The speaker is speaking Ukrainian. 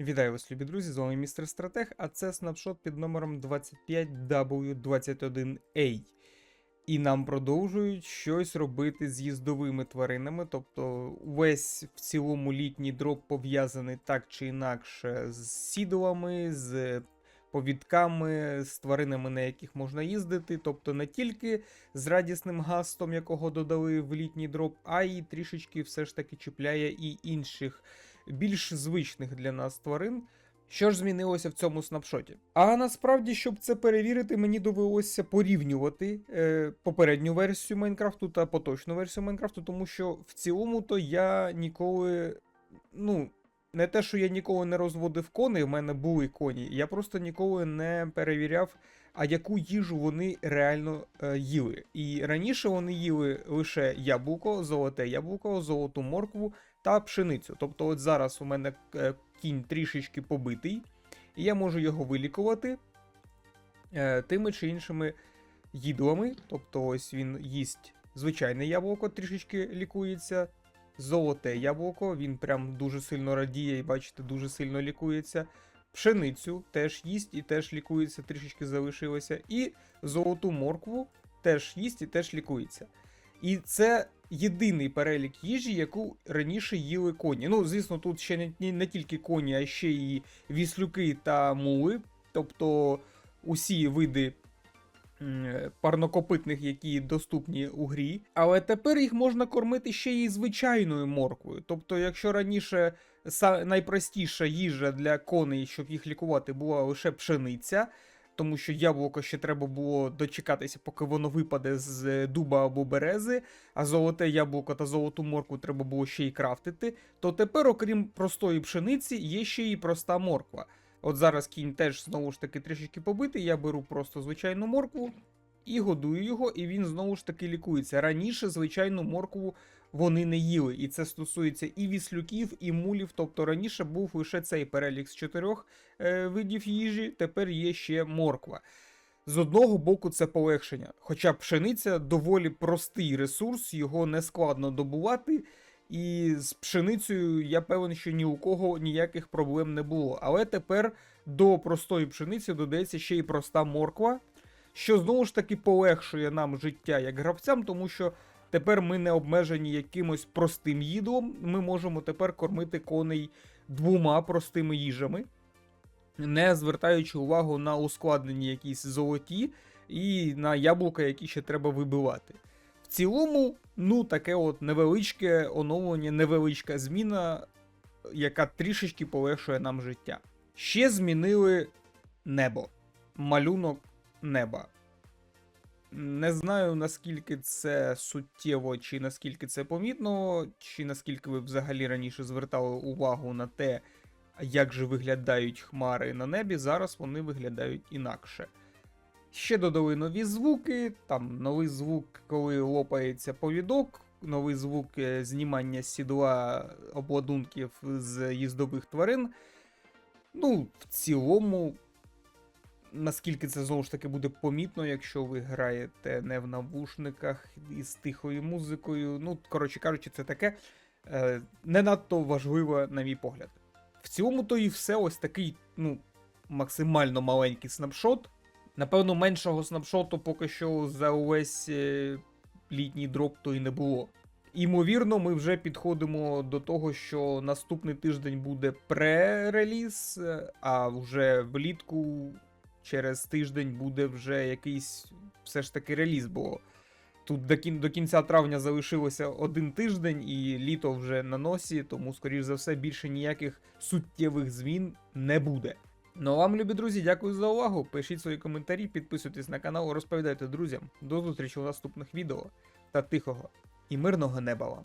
Вітаю вас, любі друзі! З вами містер Стратег, а це снапшот під номером 25W21A. І нам продовжують щось робити з їздовими тваринами. Тобто весь в цілому літній дроп пов'язаний так чи інакше з сідолами, з повідками, з тваринами, на яких можна їздити. Тобто не тільки з радісним гастом, якого додали в літній дроп, а й трішечки все ж таки чіпляє і інших більш звичних для нас тварин. Що ж змінилося в цьому снапшоті? А насправді, щоб це перевірити, мені довелося порівнювати е, попередню версію Майнкрафту та поточну версію Майнкрафту, тому що в цілому то я ніколи. Ну, не те, що я ніколи не розводив коней, в мене були коні. Я просто ніколи не перевіряв, а яку їжу вони реально е, їли. І раніше вони їли лише яблуко, золоте яблуко, золоту моркву та пшеницю. Тобто, от зараз у мене е, кінь трішечки побитий, і я можу його вилікувати е, тими чи іншими їдлами. Тобто, ось він їсть звичайне яблуко, трішечки лікується. Золоте яблуко, він прям дуже сильно радіє і бачите, дуже сильно лікується. Пшеницю теж їсть і теж лікується, трішечки залишилося. І золоту моркву теж їсть і теж лікується. І це єдиний перелік їжі, яку раніше їли коні. Ну, звісно, тут ще не, не, тільки коні, а ще і віслюки та мули, тобто усі види парнокопитних, які доступні у грі. Але тепер їх можна кормити ще й звичайною морквою. Тобто, якщо раніше найпростіша їжа для коней, щоб їх лікувати, була лише пшениця тому що яблуко ще треба було дочекатися, поки воно випаде з дуба або берези, а золоте яблуко та золоту моркву треба було ще й крафтити, то тепер, окрім простої пшениці, є ще й проста морква. От зараз кінь теж знову ж таки трішечки побитий, я беру просто звичайну моркву і годую його, і він знову ж таки лікується. Раніше звичайну моркву вони не їли, і це стосується і віслюків, і мулів. Тобто раніше був лише цей перелік з чотирьох е, видів їжі, тепер є ще морква. З одного боку, це полегшення. Хоча пшениця доволі простий ресурс, його не складно добувати. І з пшеницею я певен, що ні у кого ніяких проблем не було. Але тепер до простої пшениці додається ще й проста морква, що знову ж таки полегшує нам життя як гравцям, тому що тепер ми не обмежені якимось простим їдлом. Ми можемо тепер кормити коней двома простими їжами, не звертаючи увагу на ускладнені якісь золоті і на яблука, які ще треба вибивати. В цілому, ну, таке от невеличке оновлення, невеличка зміна, яка трішечки полегшує нам життя. Ще змінили небо, малюнок неба. Не знаю, наскільки це суттєво, чи наскільки це помітно, чи наскільки ви взагалі раніше звертали увагу на те, як же виглядають хмари на небі. Зараз вони виглядають інакше. Ще додали нові звуки, там новий звук, коли лопається повідок, новий звук е, знімання сідла обладунків з їздових тварин. Ну, в цілому, наскільки це знову ж таки буде помітно, якщо ви граєте не в навушниках із тихою музикою. Ну, коротше кажучи, це таке е, не надто важливо, на мій погляд. В цілому, то і все ось такий, ну, максимально маленький снапшот. Напевно, меншого снапшоту поки що за увесь е, літній дроп то і не було. Імовірно, ми вже підходимо до того, що наступний тиждень буде пре-реліз, е, а вже влітку через тиждень буде вже якийсь все ж таки реліз, бо тут до, кін- до кінця травня залишилося один тиждень, і літо вже на носі, тому, скоріш за все, більше ніяких суттєвих змін не буде. Ну а вам, любі друзі, дякую за увагу. Пишіть свої коментарі, підписуйтесь на канал, розповідайте друзям. До зустрічі у наступних відео та тихого і мирного неба вам.